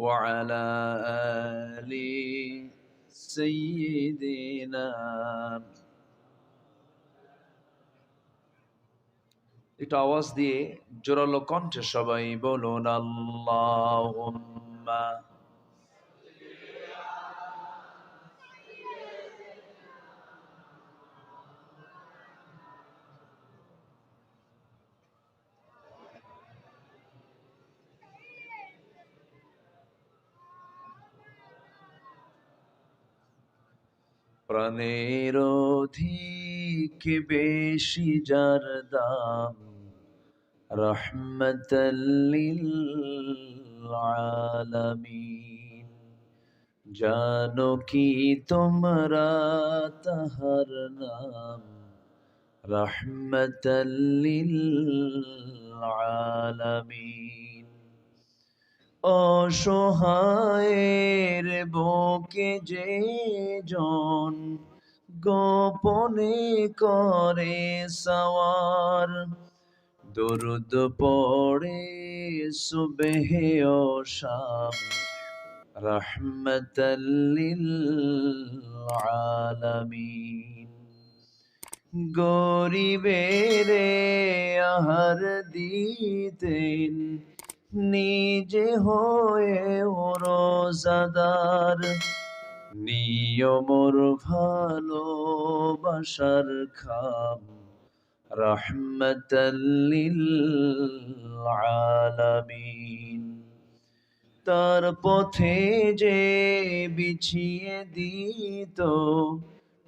وعلى آل سيدنا একটু আওয়াজ দিয়ে জোরালো কণ্ঠে সবাই বলুন আল্লাহ প্রাণের অধিক বেশি যার দাম? রহমতলিল আলামিন জানো কি তোমরা তাহার নাম? রহমতলিল আলামিন অসহায়ের বুকে যে জন গোপনে করে সওয়ার, দরুদ পড়ে সুবেহে শাম রহমতাল্লিল আলামিন গরিবেরে আহার দিতেন নিজে হয়ে রোজাদার। নিয়মর ভালোবাসার খাম রহমতাল্লিল আলামিন তার পথে যে বিছিয়ে দিত,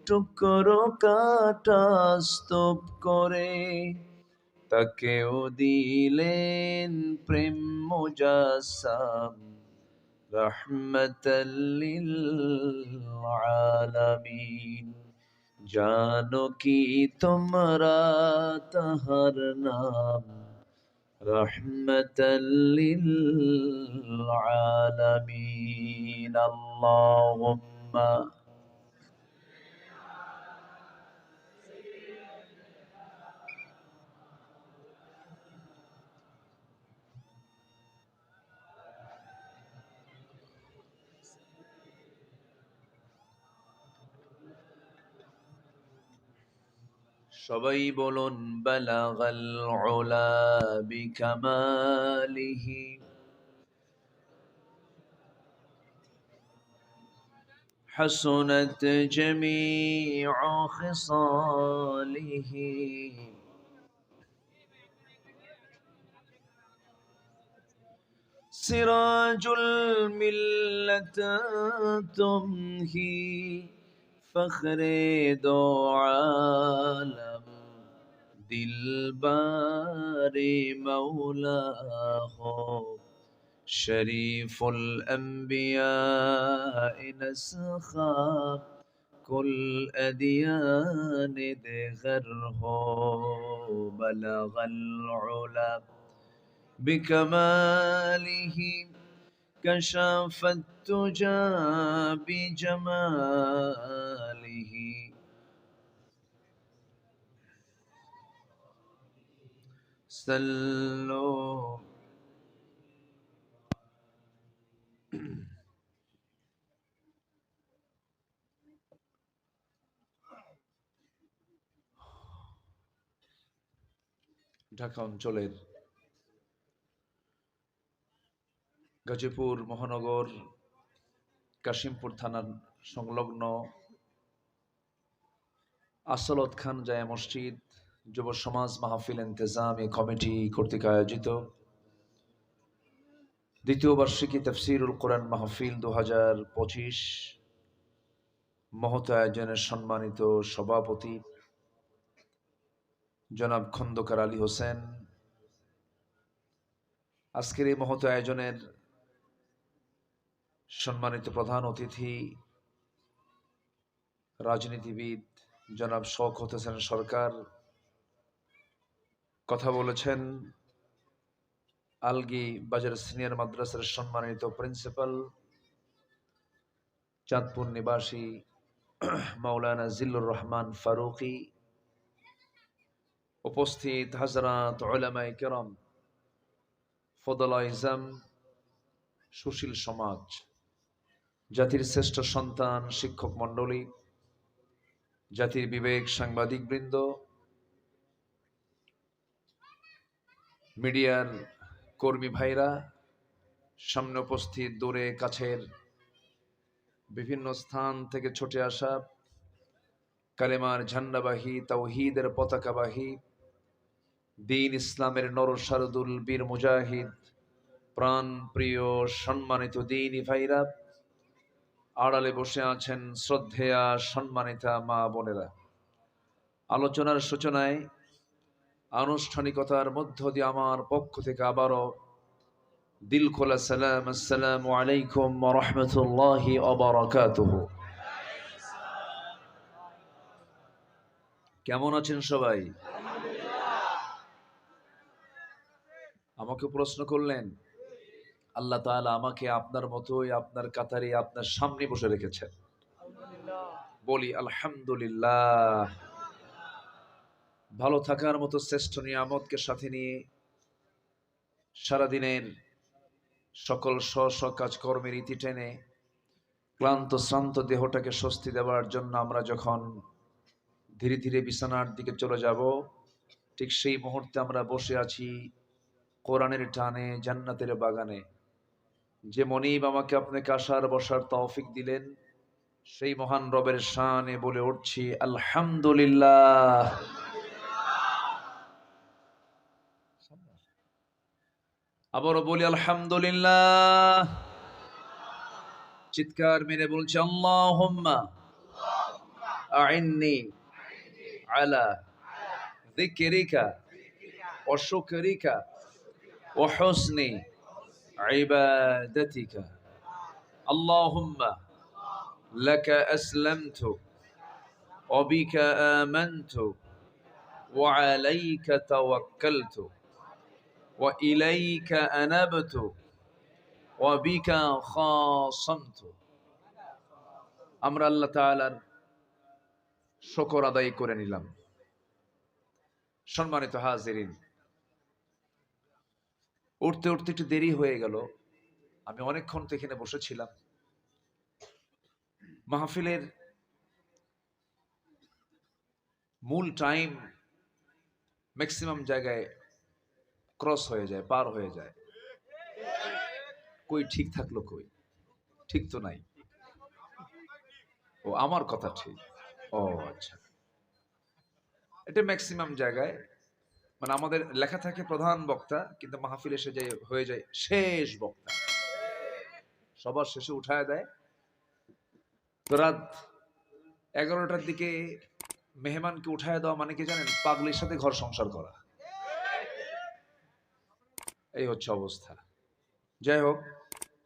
টুকরো কাটা স্তূপ করে তাকেও দিলেন প্রেম মুজাসাম রহমতাল্লিল আলামিন জানো কি তোমরা তাহার নাম রহমতাল্লিল আলামিন আল্লাহুম্মা সবাই বলুন বালাগাল উলা বিকামালিহি حسنت جميع خصاله سراج الملة تمهي فخر دو عالم دلبار مولاه شريف الأنبياء نسخا كل أديان دغره بلغ العلا بكماله كشف التجى بجماله سلوا ঢাকা অঞ্চলের গাজীপুর মহানগর কাশিমপুর থানার সংলগ্ন আসলত খান জায়া মসজিদ যুব সমাজ মাহফিল, ইন্তেজামি কমিটি কর্তৃক আয়োজিত দ্বিতীয় বার্ষিকী তফসিরুল কোরআন মাহফিল দু হাজার পঁচিশ মহত আয়োজনের সম্মানিত সভাপতি জনাব খন্দকার আলী হোসেন। আজকের এই মহত আয়োজনের সম্মানিত প্রধান অতিথি রাজনীতিবিদ জনাব শওকত হোসেন সরকার কথা বলেছেন আলগি বাজার সিনিয়র মাদ্রাসার সম্মানিত প্রিন্সিপাল, চাঁদপুর নিবাসী মাওলানা জিল্লুর রহমান ফারুকি, উপস্থিত হাজরাত ওলামাই কেরম, ফদলা ইজাম, সুশীল সমাজ, জাতির শ্রেষ্ঠ সন্তান শিক্ষক মণ্ডলী, জাতির বিবেক সাংবাদিক বৃন্দ মিডিয়ার কর্মী ভাইরা, সামনে উপস্থিত, দূরে, কাছের বিভিন্ন স্থান থেকে ছুটে আসা, কালেমার ঝান্ডাবাহী, তাওহিদের পতাকাবাহী, দিন ইসলামের নরসারদুল বীর মুজাহিদ প্রাণ প্রিয় সম্মানিত দিনী ভাইরা, আড়ালে বসে আছেন শ্রদ্ধেয়া, সম্মানিতা মা বোনেরা। আলোচনার সূচনায় আনুষ্ঠানিকতার মধ্য দিয়ে আমার পক্ষ থেকে আবারও দিল খোলা সালাম, আসসালামু আলাইকুম রহমতুল্লাহি অবরাকাতুহ কেমন আছেন সবাই? আমাকে প্রশ্ন করলেন, আল্লাহ তাআলা আমাকে আপনার মতোই আপনার কাতারে আপনার সামনে বসে রেখেছেন। বলি, আলহামদুলিল্লাহ। ভালো থাকার মতো শ্রেষ্ঠ নিয়ামতকে সাথে নিয়ে সারাদিনের সকল স্ব স্ব কাজকর্মের ইতি টেনে ক্লান্ত, শ্রান্ত দেহটাকে স্বস্তি দেওয়ার জন্য আমরা যখন ধীরে ধীরে বিছানার দিকে চলে যাব, ঠিক সেই মুহূর্তে আমরা বসে আছি কোরআনের টানে, জান্নাতের বাগানে। যে মনিব আমাকে আপনাকে আসার, বসার তৌফিক দিলেন, সেই মহান রবের শানে বলে উঠছি, আলহামদুলিল্লাহ। আবারও বলি আলহামদুলিল্লাহ চিৎকার মেরে বলছি আল্লাহুম্মা আইন্নি আলা যিকরিকা ওয়া শুকরিকা ওয়া হুসনি عبادتك اللهم لك أسلمت وبك آمنت وعليك توكلت وإليك أنبت وبك خاصمت আমরা আল্লাহ তাআলার শকর আদায় করে নিলাম সম্মানিত হাজিরিন উঠতে উঠতে একটু দেরি হয়ে গেল আমি অনেকক্ষণ তো এখানে বসেছিলাম মাহফিলের মূল টাইম ম্যাক্সিমাম জায়গায় ক্রস হয়ে যায়, পার হয়ে যায়। কই ঠিক থাকল কই? ঠিক তো নাই। ও, আমার কথা ঠিক। ও আচ্ছা। এটা ম্যাক্সিমাম জায়গায়। মানে আমাদের লেখা থাকে প্রধান বক্তা, কিন্তু মাহফিল এসে যায়, হয়ে যায় শেষ বক্তা। সবার শেষে উঠায় দেয়। তো রাত এগারোটার দিকে মেহমানকে উঠায় দেওয়া মানে কি জানেন? পাগলির সাথে ঘর সংসার করা। এই হচ্ছে অবস্থা। যাই হোক,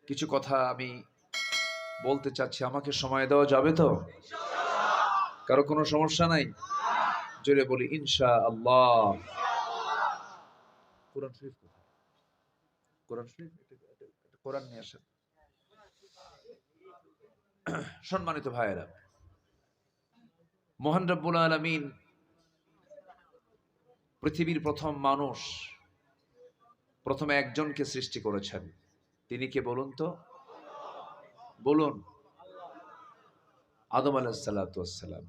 কিছু কথা আমি বলতে চাচ্ছি। আমাকে সময় দেওয়া যাবে তো? কারও কোনো সমস্যা নাই? জোরে বলি ইনশা আল্লাহ কোরআন শরীফ কোরআন শরীফ? কোরআন নিয়ে আসেন। সম্মানিত ভাইয়েরা, মোহন রব্বুল আলমিন পৃথিবীর প্রথম মানুষ প্রথমে একজনকে সৃষ্টি করেছেন। তিনি কে বলুন তো? বলুন। আদম আলাহিসাল্লাম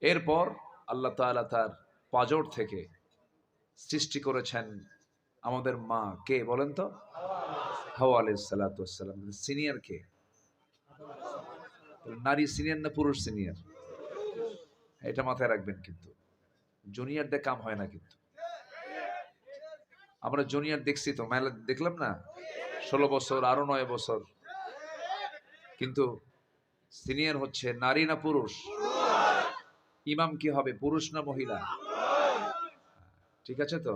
এরপর আল্লাহ তাআলা তার পাজর থেকে সৃষ্টি করেছেন আমাদের মা কে বলেন তো? হাওয়া আলাইসাল্লাম সিনিয়র কে? নারী সিনিয়র না পুরুষ সিনিয়র? এটা মাথায় রাখবেন কিন্তু। জুনিয়রদের কাম হয় না কিন্তু। আমরা জুনিয়র দেখছি তো, মেলা দেখলাম না? ষোলো বছর, আরও নয় বছর। কিন্তু সিনিয়র হচ্ছে নারী না পুরুষ? ইমাম কি হবে, পুরুষ না মহিলা? ঠিক আছে তো?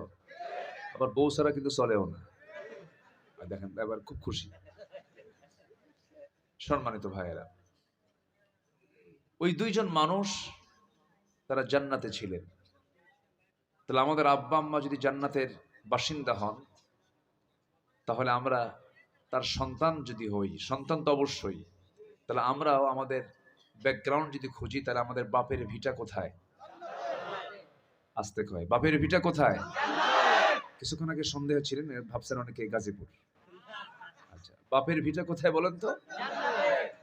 আবার বউ ছাড়া কিন্তু চলেও না। দেখেন, এবার খুব খুশি। সম্মানিত ভাইয়েরা, ওই দুইজন মানুষ তারা জান্নাতে ছিলেন। তাহলে আমাদের আব্বা আম্মা যদি জান্নাতের বাসিন্দা হন, তাহলে আমরা তার সন্তান যদি হই, সন্তান তো অবশ্যই, তাহলে আমরাও আমাদের ব্যাকগ্রাউন্ড যদি খুঁজি, তাহলে আমাদের বাপের ভিটা কোথায়? আসতে কয়, বাপের ভিটা কোথায়? কিছুক্ষণ আগে সন্দেহ ছিলেন, ভাবছেন অনেকে গাজীপুর। আচ্ছা বাপের ভিটা কোথায় বলেন তো?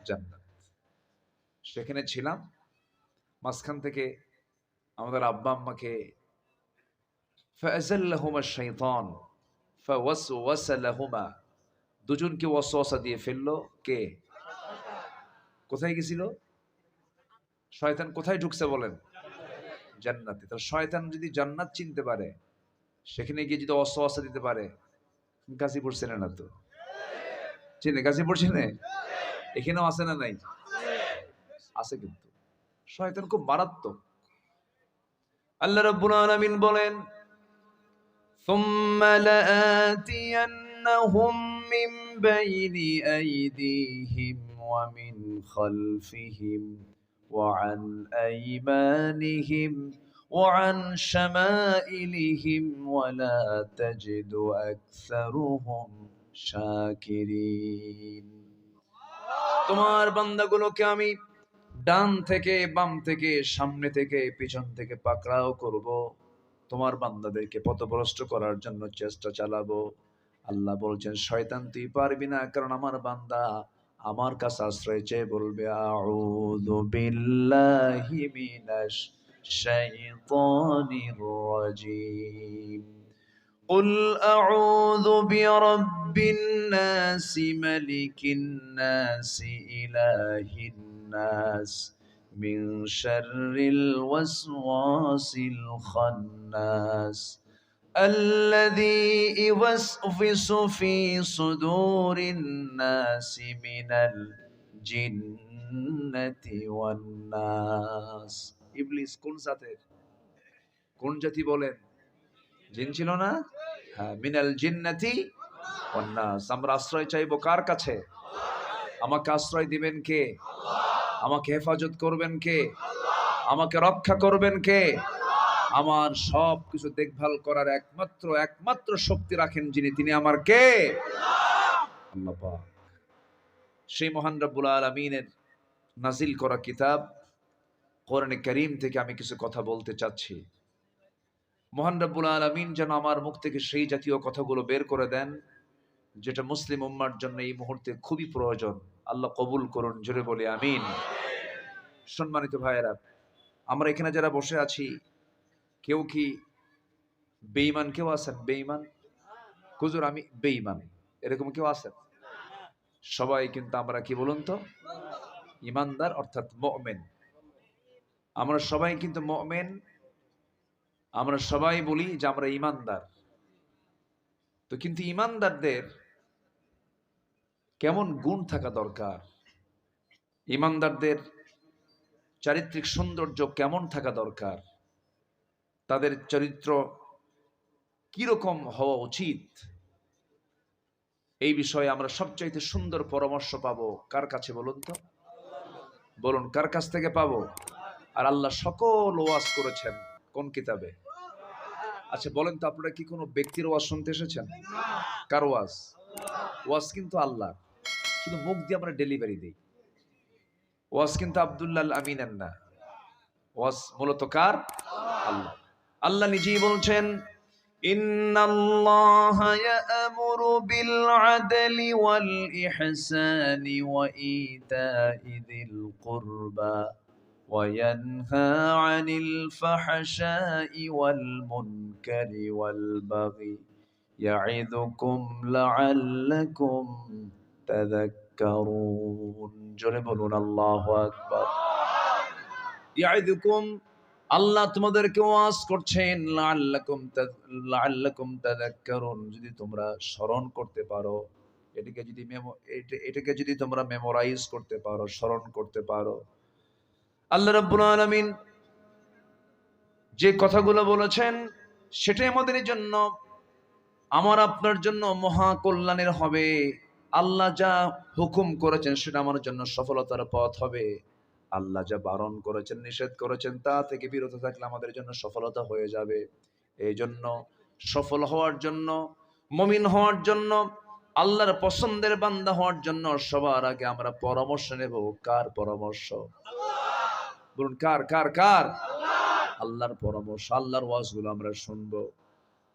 জান্নাত। সেখানে ছিলাম, মাঝখান থেকে আমাদের আব্বা আম্মাকে ফাজাল্লাহুমা শৈতান ফাওয়াসওয়াসালাহুমা দুজনকে ওয়াসওয়াসা দিয়ে ফেলল কে? কোথায় গেছিল? শয়তান কোথায় ঢুকছে বলেন? জান্নাতে। তাহলে শয়তান যদি জান্নাত চিনতে পারে, সেখানে গিয়ে যদি অস্ত্র দিতে পারে, গাজীপুর চেনে না তো? চিনে? গাজীপুর চেনে? এখানেও আছে না নাই? আছে কিন্তু। শয়তান খুব মারাত্মক। আল্লাহ রব্বুল আলামিন বলেন ثم لآتينهم من بين أيديهم ومن خلفهم وعن أيمانهم وعن شمائلهم ولا تجد أكثرهم شاكرين তোমার বান্দাগুলোকে আমি ডান থেকে বাম থেকে সামনে থেকে পিছন থেকে পাকড়াও করব তোমার বান্দাদেরকে পথভ্রষ্ট করার জন্য চেষ্টা চালাবো আল্লাহ বলছেন শয়তান তুই পারবি না কারণ আমার বান্দা আমার কাছে আশ্রয় চেয়ে বলবে আউযু বিল্লাহি মিনাশ শাইতানির রাজিম قل أعوذ برب الناس ملك الناس إله الناس من شر الوسواس الخناس الذي يوسوس في صدور الناس من الجنة والناس ইবলিস কোন জাতের কোন জাতি বলেন জিন ছিল না হ্যাঁ মিনাল জিন্নাতি ওয়ান্নাস আমরা আশ্রয় চাইবো কার কাছে আমাকে আশ্রয় দিবেন কে আমাকে হেফাজত করবেন কে? আমাকে রক্ষা করবেন কে? আমার সব কিছু দেখভাল করার একমাত্র একমাত্র শক্তি রাখেন যিনি, তিনি আমার কে। সেই মহান রব্বুল আলমিনের নাজিল করা কিতাব কোরআনে করিম থেকে আমি কিছু কথা বলতে চাচ্ছি। মহান রব্বুল আলমিন যেন আমার মুখ থেকে সেই জাতীয় কথাগুলো বের করে দেন, যেটা মুসলিম উম্মার জন্য এই মুহূর্তে খুবই প্রয়োজন। আল্লাহ কবুল করুন, জোরে বলি, আমিন। সম্মানিত ভাইয়েরা, আমরা এখানে যারা বসে আছি, কেউ কি বেঈমান কেউ আছেন? বেঈমান? হুজুর, আমি বেঈমান। এরকম কেউ আছেন? সবাই কিন্তু আমরা কি বলুন তো? ইমানদার, অর্থাৎ মমেন। আমরা সবাই কিন্তু মমেন। আমরা সবাই বলি যে আমরা ইমানদার। তো কিন্তু ইমানদারদের কেমন গুণ থাকা দরকার? ইমানদারদের চারিত্রিক সৌন্দর্য কেমন থাকা দরকার? তাদের চরিত্র কীরকম হওয়া উচিত? এই বিষয়ে আমরা সবচাইতে সুন্দর পরামর্শ পাবো। কার কাছে বলুন তো? বলুন, কার কাছ থেকে পাবো? আর আল্লাহ সকল ওয়াজ করেছেন। কোন কিতাবে? আচ্ছা বলেন তো, আপনারা কি কোনো ব্যক্তির ওয়াজ শুনতে এসেছেন? কার ওয়াজ? ওয়াজ কিন্তু আল্লাহ শুধু মুখ দিয়ে আমরা ডেলিভারি দিই ওয়াজ কিন্তু আব্দুল্লাহ আমিনের না ওয়াজ মূলত কার আল্লাহ আল্লাহ নিজেই বলছেন إن الله يأمر بالعدل والإحسان وإيتاء ذي القربى وينهى عن الفحشاء والمنكر والبغي يعظكم لعلكم তাযাক্কারুন জোরে বলুন, আল্লাহু আকবার। ইয়াইদুকুম আল্লাহ তোমাদেরকে ওয়াজ করছেন, লাআল্লাকুম লাআল্লাকুম তাযাক্কারুন যদি তোমরা স্মরণ করতে পারো, এটাকে যদি এটাকে যদি তোমরা মেমোরাইজ করতে পারো, স্মরণ করতে পারো। আল্লাহ রাব্বুল আলামিন যে কথাগুলো বলেছেন, সেটাই আমাদের জন্য, আমার আপনার জন্য মহা কল্যাণের হবে। আল্লাহ যা হুকুম করেছেন সেটা আমার জন্য সফলতার পথ হবে। আল্লাহ যা বারণ করেছেন, নিষেধ করেছেন, তা থেকে বিরত থাকলে আমাদের জন্য সফলতা হয়ে যাবে। এই জন্য সফল হওয়ার জন্য, মমিন হওয়ার জন্য, আল্লাহর পছন্দের বান্দা হওয়ার জন্য সবার আগে আমরা পরামর্শ নেব। কার পরামর্শ? বলুন, কার কার কার? আল্লাহর পরামর্শ, আল্লাহর ওয়াজগুলো আমরা শুনব।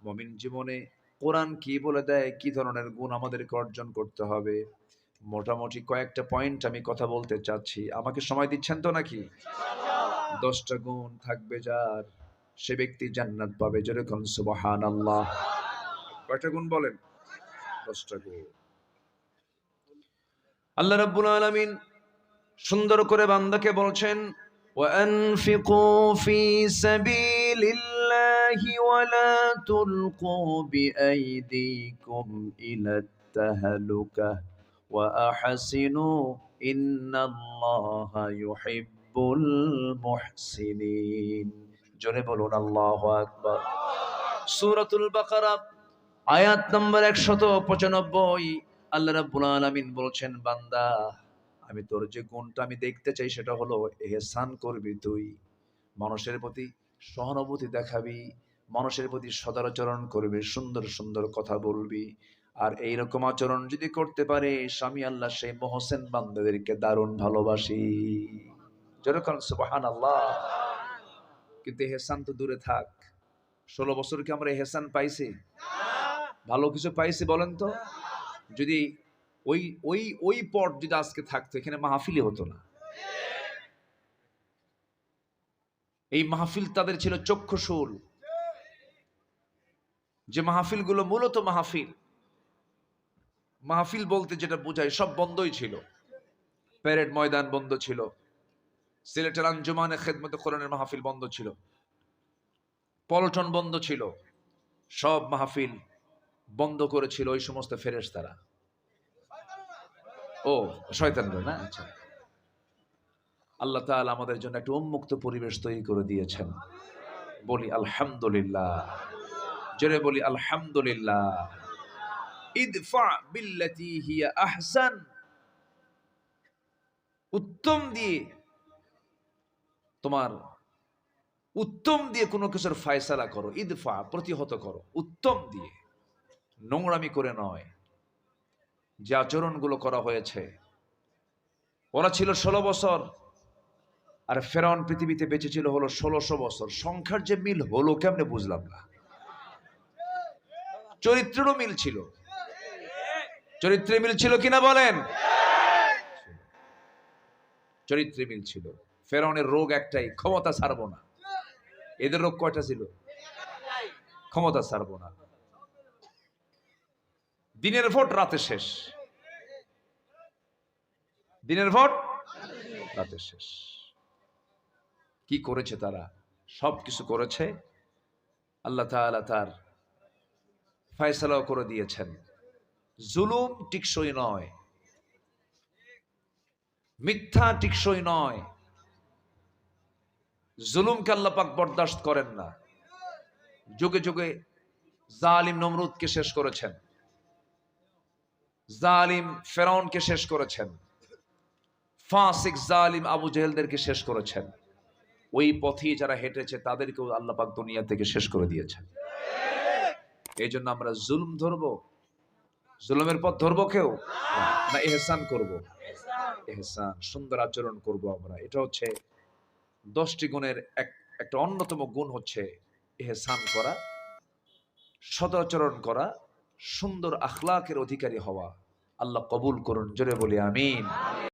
মমিন জীবনে কোরআন কি বলে দেয়? কি ধরনের গুণ আমাদেরকে অর্জন করতে হবে? মোটামুটি কয়েকটা পয়েন্ট আমি কথা বলতে চাচ্ছি। আমাকে সময় দিচ্ছেন তো নাকি? দশটা গুণ থাকবে যার। সে ব্যক্তি জান্নাত পাবে। যেরকম সুবাহান আল্লাহ কয়টা গুণ বলেন? দশটা গুণ। আল্লাহ রাব্বুল আলামিন সুন্দর করে বান্দাকে বলছেন, ওয়া আনফিকু ফি সাবিলিল্লাহ। الله ولا تلقوا بأيديكم إلى التهلكة وأحسنوا إن الله يحب المحسنين. জোরে বলুন আল্লাহ আকবর সুরাতুল বাকারা আয়াত নম্বর একশত পঁচানব্বই. আল্লাহ রাব্বুল আলামিন বলছেন, বান্দা, আমি তোর যে গুণটা আমি দেখতে চাই সেটা হলো, এহসান করবি তুই। মানুষের প্রতি সহানুভূতি দেখাবি, মানুষের প্রতি সদাচরণ করবি, সুন্দর সুন্দর কথা বলবি। আর এই রকম আচরণ যদি করতে পারে, স্বামী আল্লাহ সেই মহসেন বান্দাদেরকে দারুণ ভালোবাসি। যেরকম সুবাহান আল্লাহ কিন্তু হেসান তো দূরে থাক। ষোলো বছর কি আমরা হেসান পাইছি? ভালো কিছু পাইছি বলেন তো? যদি ওই ওই ওই পট যদি আজকে থাকতো, এখানে মাহফিলি হতো না। এই মাহফিল তাদের ছিল চক্ষুশূল যে মাহফিলগুলো মূলত মাহফিল। মাহফিল বলতে যেটা বোঝায়, সব বন্ধই ছিল। প্যারেড ময়দান বন্ধ ছিল। সিলেটের আঞ্জুমানে খেদমতে কোরআনের মাহফিল বন্ধ ছিল। পল্টন বন্ধ ছিল। সব মাহফিল বন্ধ করেছিল ওই সমস্ত ফেরেস তারা ও, শয়তানরা না? আচ্ছা। আল্লাহ তাআলা আমাদের জন্য একটা উন্মুক্ত পরিবেশ তৈরি করে দিয়েছেন। বলি আলহামদুলিল্লাহ। জোরে বলি আলহামদুলিল্লাহ। বিল্লাতি উত্তম দিয়ে তোমার উত্তম দিয়ে কোনো কিছুর ফায়সালা করো, ইদফা প্রতিহত করো, উত্তম দিয়ে। নোংরামি করে নয়। যে আচরণগুলো করা হয়েছে, ওরা ছিল ষোলো বছর। আর ফেরাউন পৃথিবীতে বেঁচে ছিল হলো ষোলোশো বছর। সংখ্যার যে মিল হলো কেমনে বুঝলাম না। চরিত্রেরও মিল ছিল। চরিত্রে মিল ছিল কিনা বলেন? চরিত্রে মিল ছিল। ফেরাউনের রোগ একটাই, ক্ষমতা ছাড়বো না। এদের রোগ কয়টা ছিল? ক্ষমতা ছাড়বো না। দিনের ভোট রাতে শেষ। দিনের ভোট রাতে শেষ। কি করেছে তারা? সব কিছু করেছে। আল্লাহ তাআলা তার ফয়সালাও করে দিয়েছেন। জুলুম টিকসই নয়। মিথ্যা টিকসই নয়। জুলুমকে আল্লাহ পাক বরদাস্ত করেন না। যুগে যুগে জালিম নমরুদকে শেষ করেছেন। জালিম ফেরাউনকে শেষ করেছেন। ফাসিক জালিম আবু জেহেলদেরকে শেষ করেছেন। ওই পথে যারা হেঁটেছে, তাদেরকেও আল্লাহ পাক দুনিয়া থেকে শেষ করে দিয়েছে এই জন্য আমরা জুলুম ধরবো। জুলুমের পথ ধরবো কেউ? না, এহসান করব। এহসান, সুন্দর আচরণ করব আমরা। এটা হচ্ছে দশটি গুণের এক, একটা অন্যতম গুণ হচ্ছে এহসান করা, সদাচরণ করা, সুন্দর আখলাকের অধিকারী হওয়া। আল্লাহ কবুল করুন, জোরে বলি, আমিন।